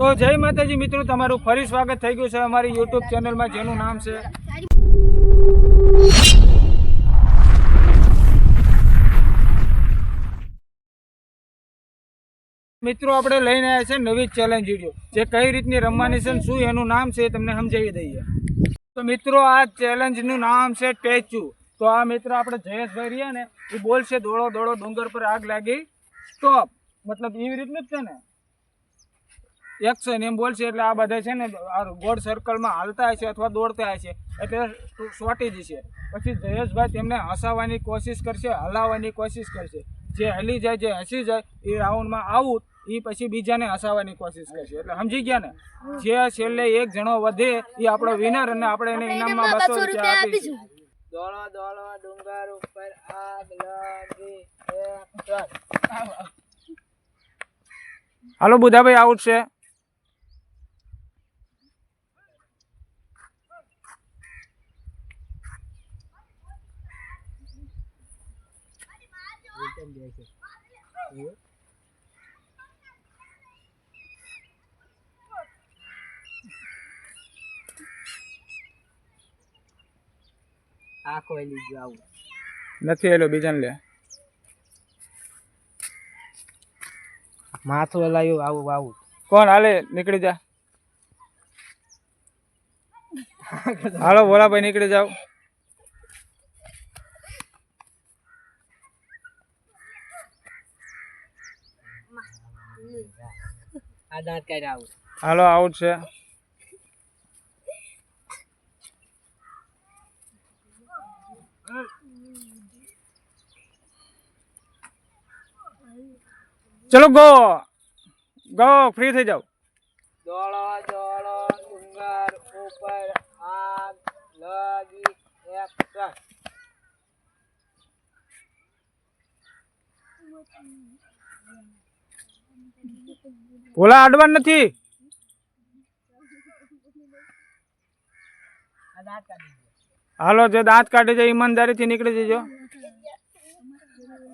તો જય માતાજી મિત્રો, તમારું ફરી સ્વાગત થઈ ગયું છે અમારી યુટ્યુબ ચેનલમાં, જેનું નામ છે મિત્રો, આપણે લઈને આવ્યા છે નવી ચેલેન્જ વીડિયો જે કઈ રીતની રમવાની છે શું એનું નામ છે તમને સમજાવી દઈએ. તો મિત્રો, આ ચેલેન્જનું નામ છે ટેચુ. તો આ મિત્રો આપણે જયેશભાઈ રહ્યા ને, એ બોલશે, દોડો દોડો, ડુંગર પર આગ લાગી. સ્ટોપ મતલબ એવી રીતનું જ છે ને? એક્શન એમ બોલશે એટલે આ બધા છે ને ગોળ સર્કલમાં હાલતા હશે અથવા દોડતા હશે એટલે સોટી જશે પછી જયેશભાઈ તેમને હસાવવાની કોશિશ કરશે હલાવવાની કોશિશ કરશે. જે હલી જાય જે હસી જાય એ રાઉન્ડમાં આવું એ પછી બીજાને હસાવવાની કોશિશ કરશે. એટલે સમજી ગયા ને? જે છેલ્લે એક જણો વધે એ આપણો વિનર અને આપણે એને ઇનામમાં બસો રૂપિયા આપીશું. દોડો દોડો ડુંગર ઉપર આગ લાગી હાલો બુધાભાઈ આઉટ છે. આ કોઈ લીધું આવું નથી એલો બીજાને લે માથું હલાયું આવું આવું કોણ હાલે નીકળી જા હાલો ભોલાભાઈ નીકળી જાઓ આ દાંત કાઢ આવું. હાલો આઉટ છે. ચલો ગો. ગો ફ્રી થઈ જાઓ. દોડો દોડો ડુંગર ઉપર આગ લાગી એક્શન ભોલા અડવાન નથી. હાલો, જે દાંત કાઢી જાય ઈમાનદારીથી નીકળી જજો.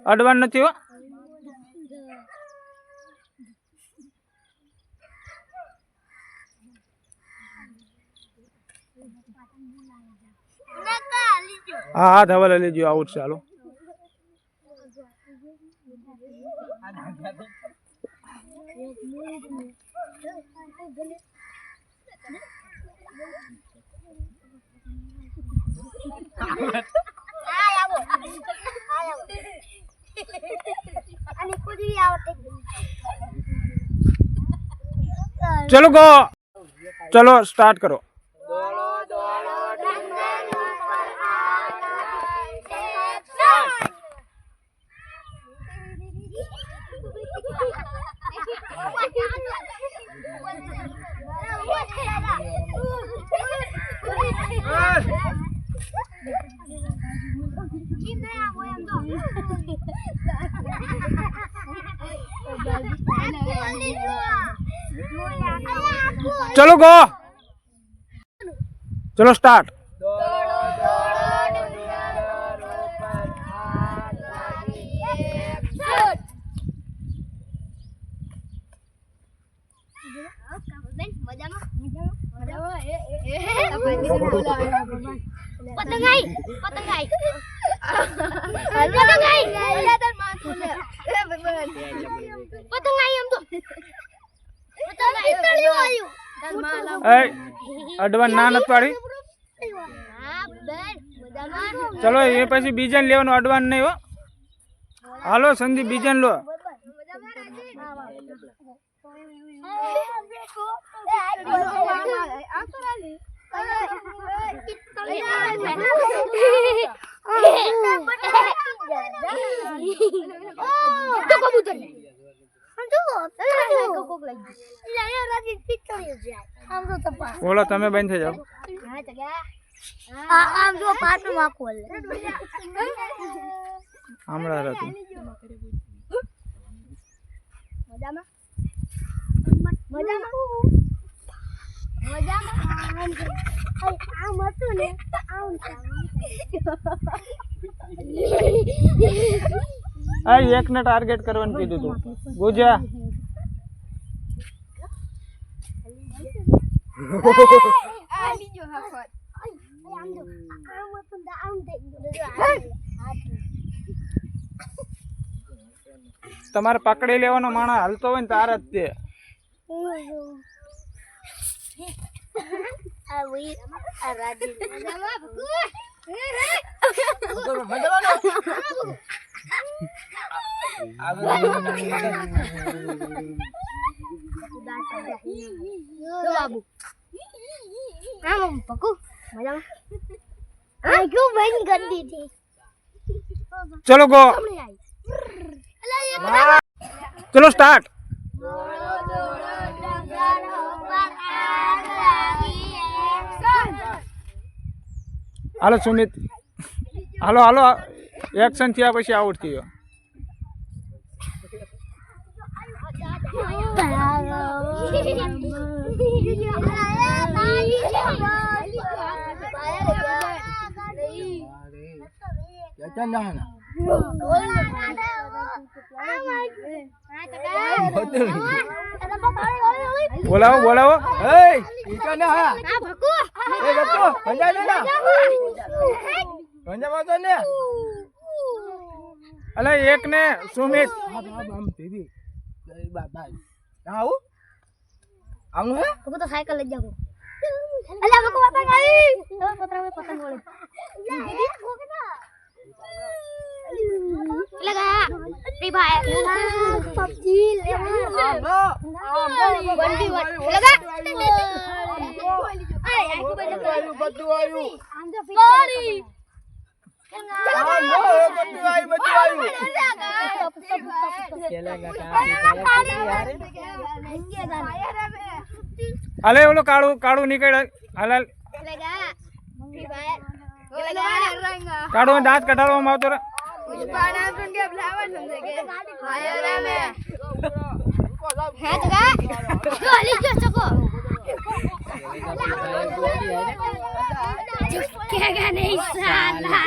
અડવાન નથી હો. હા હા, ધવલ લેજો આવું હાલો ચલો. ગો ચલો સ્ટાર્ટ કરો દોડો ચલો ગો ચલો સ્ટાર્ટ દોડો દોડો ડુંગર ઉપર લાગી એક્શન પતંગ આઈ પતંગ આઈ પતંગ આઈ પતંગ આઈ એમ તો પતંગ આઈ તળિયું આવ્યું અડવાન ના નથી પાડી? ચલો એ પછી બીજાને લેવાનું અડવાન નહીં હો. હાલો સંદીપ બીજાને લો. બોલો તમે બંધ થઈ જાઓ આમ જો પાટમાં ખોલ હમણાં હતું મજામાં મજામાં મજામાં આમ હતું ને આમ આ એકને ટાર્ગેટ કરવાનું કીધું તું ગુજા આ લીજો હફત આમ જો આમ ને આમ ગયું તમારે પકડી લેવાનો માણસ હાલતો હોય ને તાર જ તે આ ચલો ગો. ચલો સ્ટાર્ટ હાલો સુમિત. હાલો હાલો. એક્શન થયા પછી આઉટ થયો. બોલાવો બોલાવો. અલે એક ને સુમિત. હું. તો સાયકલ લઈ જાઉં અલ્યા મકો પતંગ આવી તો પતંગ में પતંગ બોલે લગા ફ્રી ફાયર પબજી બંડી લગા અરે આખી બધું આમ તો ફ્રી અલે ઓલો કાળું કાળું નીકળ હાલ હાલ કાળું દાંત કઢાડવામાં આવતો રે झुकेगा नहीं साला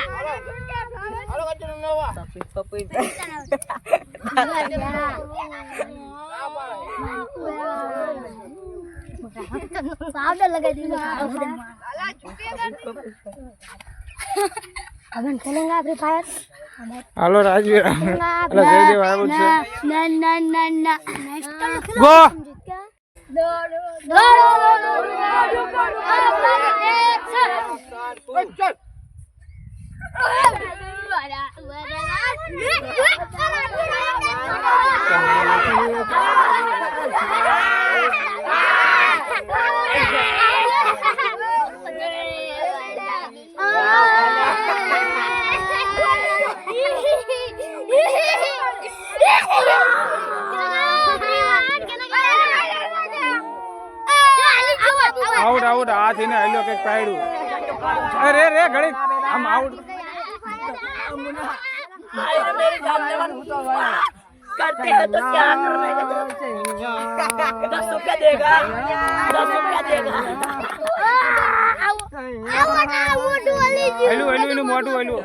पाउडर પાવડર લગાવી દીધું ખેલેંગા ફ્રી ફાયર. હાલો રાજવીર. એટલે જયદેવ આવ્યો છે. ના ના ના ના. ગો! દોડો દોડો દોડો દોડો એક્શન હાથ એને હલ્યો કઈક પાડ્યું અરે રે ઘડી આમ આઉટ करते हैं तो क्या करने का दस रुपया देगा दस रुपया देगा હલ્યું હલ્યું એનું મોઢું હલ્યું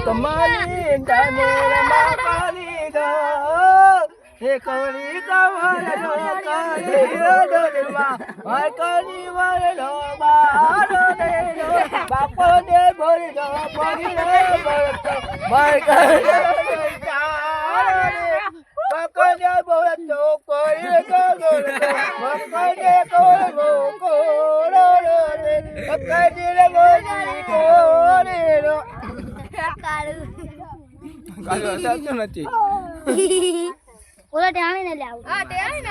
તમારી ડામોરમાં કાલી દો હે કણી તમારે લોકાલી ડોલમાં હાય કણી મારે લો બારો ને લો બાપો ને ભરી દો પગી રે ભરતો માય કણી ચારો ને પક કને બોલે તો કોઈ ગોગો કને કોઈ ગોગો રે કને રે ગોગી કોરે સાચું નથી. ઓલા ટેણી ને લાવ હા ટેણી તે આઈ ને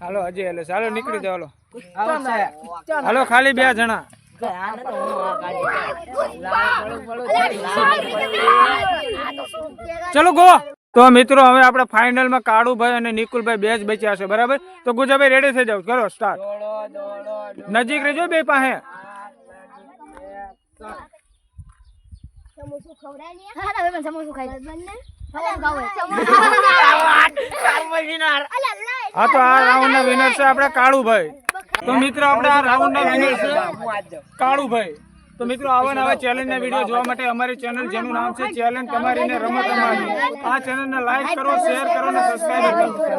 હાલો હજી એટલે ચાલો નીકળી જાવ હાલો હાલો ખાલી બે જણા ચલો ગો તો મિત્રો, હવે આપણે ફાઇનલમાં કાળુભાઈ અને નિકુલભાઈ બે જ બચ્યા છે, બરાબર? તો ગુજાભાઈ રેડી થઈ જાવ કરો સ્ટાર્ટ નજીક રહેજો બે પાસે. હા, તો આ રાઉન્ડ ના વિનર કાળુભાઈ. તો મિત્રો, આપણે આ રાઉન્ડ ના વિનર છે કાળુભાઈ. તો મિત્રો આવા નવા ચેલેન્જ ના વીડિયો જોવા માટે અમારી ચેનલ જેનું નામ છે. ચેલેન્જ તમારી રમત અમારી આ ચેનલ ને લાઈક કરો શેર કરો અને સબસ્ક્રાઈબ કરો.